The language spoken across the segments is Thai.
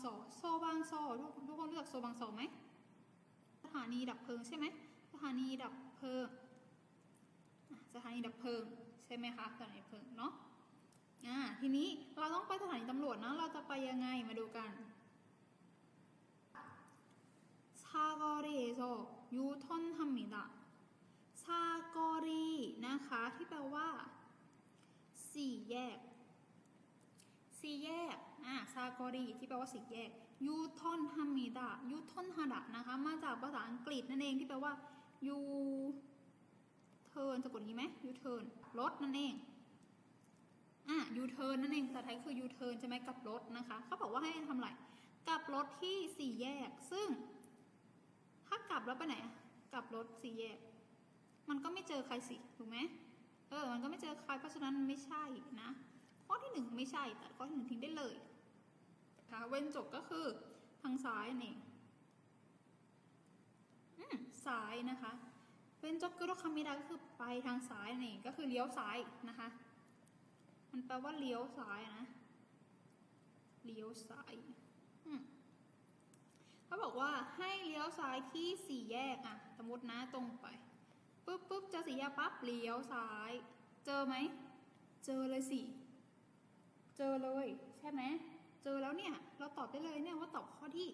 โซ โซบางโซทุกทุกคนรู้จักโซบางโซไหมสถานีดับเพลิงใช่ไหมสถานีดับเพลิงสถานีดับเพลิงใช่ไหมคะสถานีดับเพลิงเนาะอ่าทีนี้เราต้องไปสถานีตำรวจนะเราจะไปยังไงมาดูกันซากอรีโซยูทอนฮัมมิดะซากอรีนะคะที่แปลว่า สี่แยก สี่ แยกอ่าซากอรีที่แปลว่าสี่แยกยูทอนฮามิดะยูทอนฮาดะนะคะ มาจากภาษาอังกฤษนั่นเองที่แปลว่ายูเทิร์นสะกดงนี้ไหมยูเทิร์นรถนั่นเองอะยูเทิร์นนั่นเองภาษาไทยคือยูเทิร์นใช่ไหมกับรถนะคะเขาบอกว่าให้ทำอะไรกับรถที่สี่แยก ซึ่ง ถ้ากลับแล้วไปไหนกลับรถสี่แยก มันก็ไม่เจอใครสิถูกไหมเออ มันก็ไม่เจอใครเพราะฉะนั้นไม่ใช่นะ หนึ่งไม่ใช่ ตัดข้อที่หนึ่งทิ้งได้เลยค่ะเว้นจบก็คือทางซ้ายนั่ซ้ายนะคะเว้นจบก็รคามิดาก็คือไปทางซ้ายนั่ก็คือเลี้ยวซ้ายนะคะ มันแปลว่าเลี้ยวซ้ายนะ เลี้ยวซ้ายเขาบอกว่าให้เลี้ยวซ้ายที่สี่แยกอะสมมตินะตรงไปปุ๊บปุ๊บเจอสี่แยกปั๊บเลี้ยวซ้าย เจอไหม เจอเลยสิ เจอเลย ใช่ไหมเจอแล้วเนี่ย เราตอบได้เลยเนี่ยว่าตอบข้อที่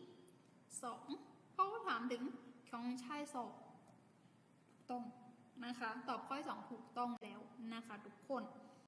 สองเพราะว่าถามถึงของชายสอบถูกต้องนะคะ ตอบข้อสองถูกต้องแล้วนะคะ ทุกคน